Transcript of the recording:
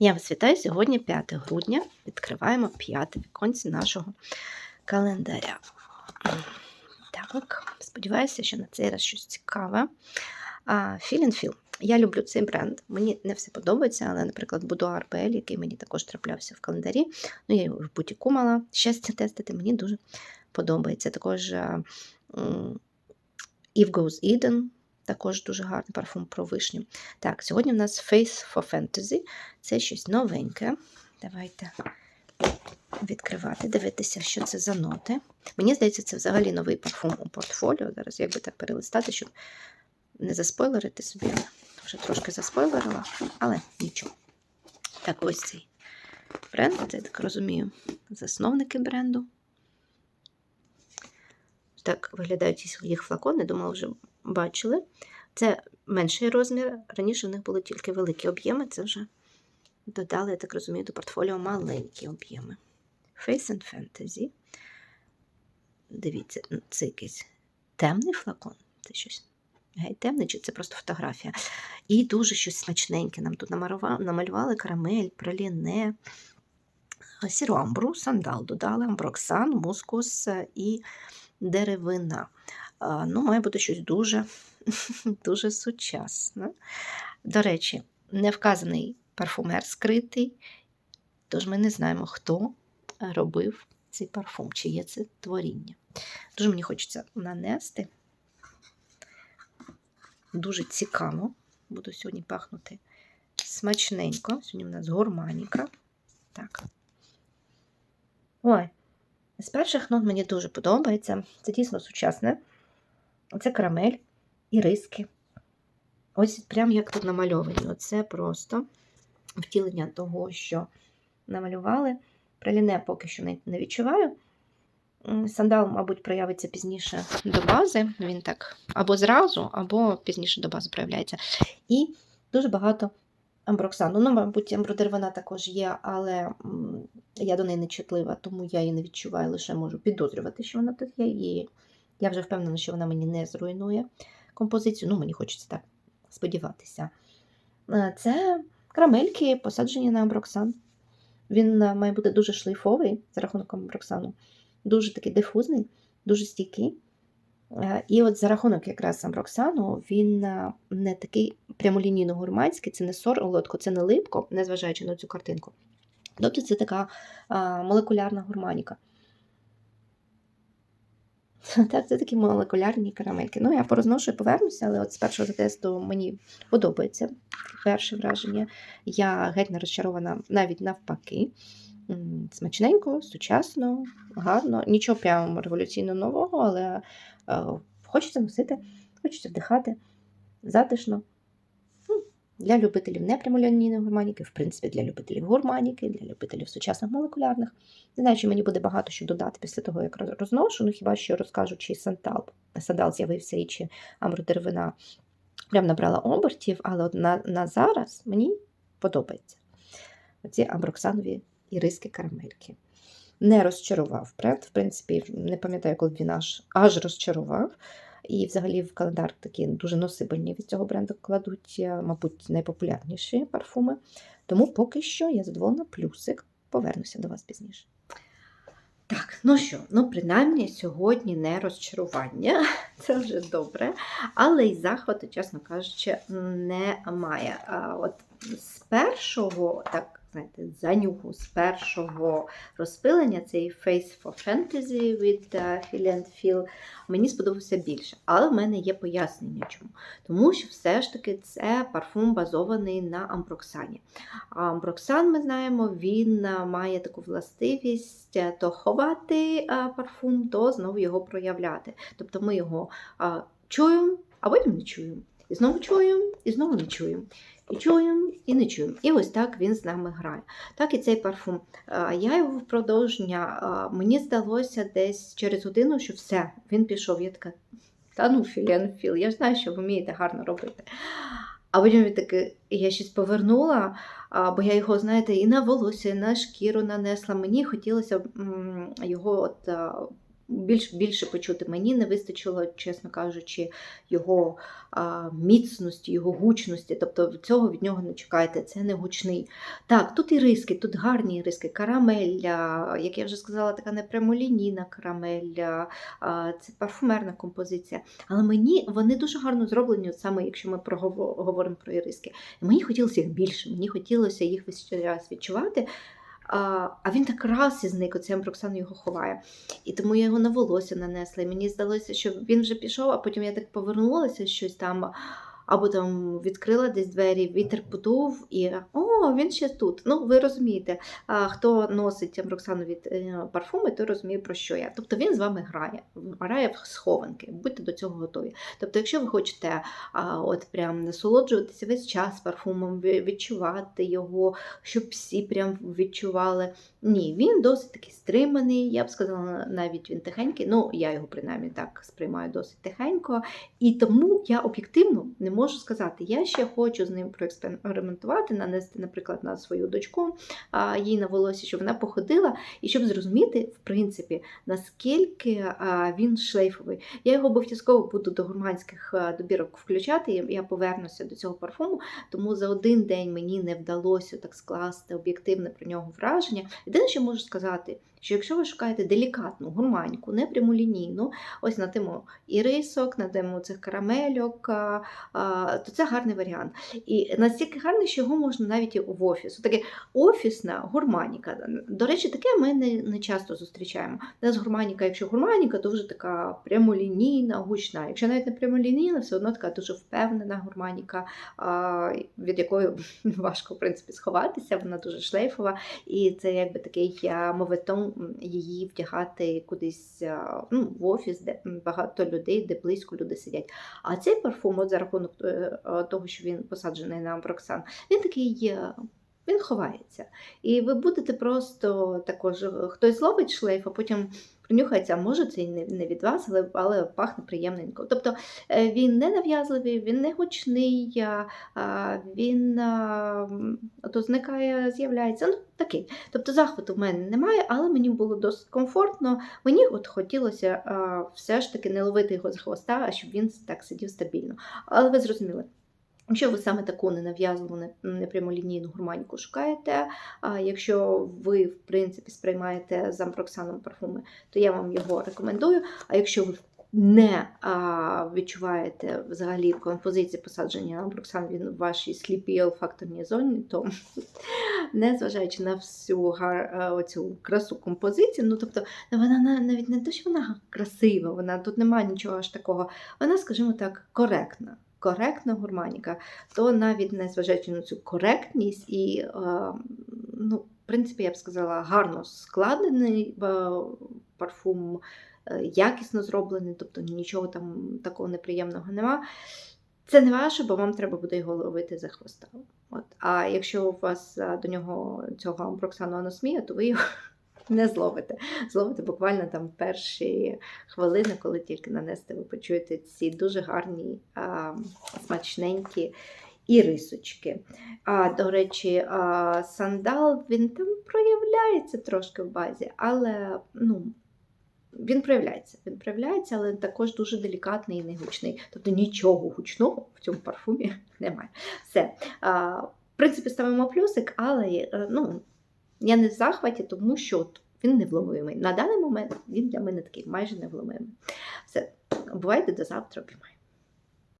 Я вас вітаю сьогодні 5 грудня. Відкриваємо п'яте віконці нашого календаря. Так, сподіваюся, що на цей раз щось цікаве. And Feel. Я люблю цей бренд. Мені не все подобається, але, наприклад, Будуар BL, який мені також траплявся в календарі. Ну, я його в бутіку мала щастя тестити, мені дуже подобається. Також Eve Goes Eden. Також дуже гарний парфум про вишню. Так, сьогодні в нас Face for Fantasy. Це щось новеньке. Давайте відкривати, дивитися, що це за ноти. Мені здається, це взагалі новий парфум у портфоліо. Зараз як би так перелистати, щоб не заспойлерити собі. Вже трошки заспойлерила, але нічого. Так, ось цей бренд, це, я так розумію, засновники бренду. Так виглядають їх флакони, думаю, вже бачили. Це менший розмір. Раніше в них були тільки великі об'єми, це вже додали, я так розумію, до портфоліо маленькі об'єми. Face and Fantasy. Дивіться, це якийсь темний флакон. Це щось геть темний, чи це просто фотографія. І дуже щось смачненьке. Нам тут намалювали карамель, праліне, сіромбру, сандал додали, амброксан, мускус і деревина. Ну, має бути щось дуже дуже сучасне. До речі, не вказаний парфумер скритий, тож ми не знаємо, хто робив цей парфум, чи є це творіння. Дуже мені хочеться нанести. Дуже цікаво. Буду сьогодні пахнути смачненько. Сьогодні у нас гурманіка. Так. Ой, з перших нот мені дуже подобається. Це дійсно сучасне. Оце карамель і риски. Ось прям як тут намальовані. Оце просто втілення того, що намалювали. Праліне поки що не відчуваю. Сандал, мабуть, проявиться пізніше до бази. Він так або зразу, або пізніше до бази проявляється. І дуже багато амброксану. Ну, мабуть, амбродеревина також є, але я до неї не чутлива, тому я її не відчуваю, лише можу підозрювати, що вона тут є. Я вже впевнена, що вона мені не зруйнує композицію. Ну, мені хочеться так сподіватися. Е, це карамельки, посаджені на амброксан. Він е, має бути дуже шлейфовий за рахунок амброксану, дуже такий дифузний, дуже стійкий. Е, і от за рахунок якраз амброксану він не такий прямолінійно гурманський, це не солодко, це не липко, незважаючи на цю картинку. Тобто це така молекулярна гурманіка. Так, це такі молекулярні карамельки. Ну, я порозношу і повернуся, але от з першого тесту мені подобається перше враження. Я геть не розчарована навіть навпаки. Смачненько, сучасно, гарно. Нічого прямо революційно нового, але е, хочеться носити, хочеться вдихати затишно. Для любителів непрямолінійної гурманіки, в принципі, для любителів гурманіки, для любителів сучасних молекулярних. Не знаю, чи мені буде багато що додати після того, як розношу, ну хіба що розкажу, чи сантал, сандал з'явився і чи амбродеревина прям набрала обертів, але от на, на зараз мені подобається. Оці амброксанові іриски карамельки. Не розчарував бренд, в принципі, не пам'ятаю, коли він аж, аж розчарував. І взагалі в календар такі дуже носибельні від цього бренду кладуть, е, мабуть, найпопулярніші парфуми. Тому поки що я задоволена плюсик. Повернуся до вас пізніше. Так, ну що, ну, принаймні, сьогодні не розчарування, це вже добре, але й захвату, чесно кажучи, немає. От з першого, так знаєте, занюху з першого розпилення, цей Face for Fantasy від Feel and Feel, мені сподобався більше. Але в мене є пояснення чому. Тому що все ж таки це парфум базований на амброксані. А амброксан, ми знаємо, він має таку властивість е, то ховати парфум, то знову його проявляти. Тобто ми його чуємо, а потім не чуємо. І знову чуємо, і знову не чуємо. І чуємо, і не чуємо. І ось так він з нами грає. Так і цей парфум. Я його впродовж дня, мені здалося десь через годину, що все, він пішов. Я така, та ну, філен філ, я знаю, що ви вмієте гарно робити. А потім він таки, я щось повернула, бо я його, знаєте, і на волосся, і на шкіру нанесла. Мені хотілося його от більш, більше почути. Мені не вистачило, чесно кажучи, його а, міцності, його гучності. Тобто цього від нього не чекайте, це не гучний. Так, тут і риски, тут гарні риски, карамель, а, як я вже сказала, така непрямолінійна карамель, а, це парфумерна композиція. Але мені вони дуже гарно зроблені, от саме якщо ми прогово- говоримо про іриски. Мені хотілося їх більше, мені хотілося їх весь час відчувати. А, він так раз і зник, оце Амброксан його ховає. І тому я його на волосся нанесла. І мені здалося, що він вже пішов, а потім я так повернулася щось там, або там відкрила десь двері, вітер подув, і о, він ще тут. Ну, ви розумієте, хто носить Амброксану від е, парфуми, той розуміє, про що я. Тобто він з вами грає, грає в схованки, будьте до цього готові. Тобто, якщо ви хочете от прям насолоджуватися весь час парфумом, відчувати його, щоб всі прям відчували. Ні, він досить такий стриманий, я б сказала, навіть він тихенький. Ну, я його принаймні так сприймаю досить тихенько. І тому я об'єктивно не можу сказати, я ще хочу з ним проекспериментувати, нанести, наприклад, на свою дочку а, їй на волосся, щоб вона походила, і щоб зрозуміти, в принципі, наскільки він шлейфовий. Я його обов'язково буду до гурманських а, добірок включати. Я повернуся до цього парфуму, тому за один день мені не вдалося так скласти об'єктивне про нього враження. Єдине, що можу сказати, що якщо ви шукаєте делікатну гурманьку, не прямолінійну, ось на тему ірисок, на тему цих карамельок, то це гарний варіант. І настільки гарний, що його можна навіть і в офіс. Таке офісна гурманіка. До речі, таке ми не, не часто зустрічаємо. У нас гурманіка, якщо гурманіка, вже така прямолінійна, гучна. Якщо навіть не прямолінійна, все одно така дуже впевнена гурманіка, від якої важко в принципі сховатися. Вона дуже шлейфова, і це якби такий моветон її вдягати кудись ну, в офіс, де багато людей, де близько люди сидять. А цей парфум, от за рахунок е, е, того, що він посаджений на амброксан, він такий. Він ховається. І ви будете просто також е, хтось зловить шлейф, а потім принюхається, а може це і не, від вас, але, але пахне приємненько. Тобто е, він не нав'язливий, він не гучний, він ото зникає, з'являється. Ну, такий. Тобто захвату в мене немає, але мені було досить комфортно. Мені от хотілося все ж таки не ловити його за хвоста, а щоб він так сидів стабільно. Але ви зрозуміли. Якщо ви саме таку ненав'язливу, не- непрямолінійну гурманіку шукаєте, а якщо ви, в принципі, сприймаєте з ампроксаном парфуми, то я вам його рекомендую. А якщо ви не а, відчуваєте взагалі композиції посадження ампроксан він в вашій сліпій олфакторній зоні, то незважаючи на всю гар, оцю красу композиції, ну тобто вона навіть не те, що вона красива, вона тут немає нічого аж такого. Вона, скажімо так, коректна. Коректна гурманіка, то навіть незважаючи на цю коректність і, е, ну, в принципі, я б сказала, гарно складений е, парфум, е, якісно зроблений, тобто нічого там такого неприємного нема. Це не ваше, бо вам треба буде його ловити за хвоста. От. А якщо у вас до нього цього амброксану аносмія, то ви його не зловите. Зловите буквально там перші хвилини, коли тільки нанесете, ви почуєте ці дуже гарні, а, смачненькі ірисочки. А, до речі, а, сандал він там проявляється трошки в базі, але ну, він проявляється. Він проявляється, але також дуже делікатний і не гучний. Тобто нічого гучного в цьому парфумі немає. Все. А, в принципі, ставимо плюсик, але е, ну, я не в захваті, тому що він невловимий. На даний момент він для мене такий майже невловимий. Все, бувайте до завтра.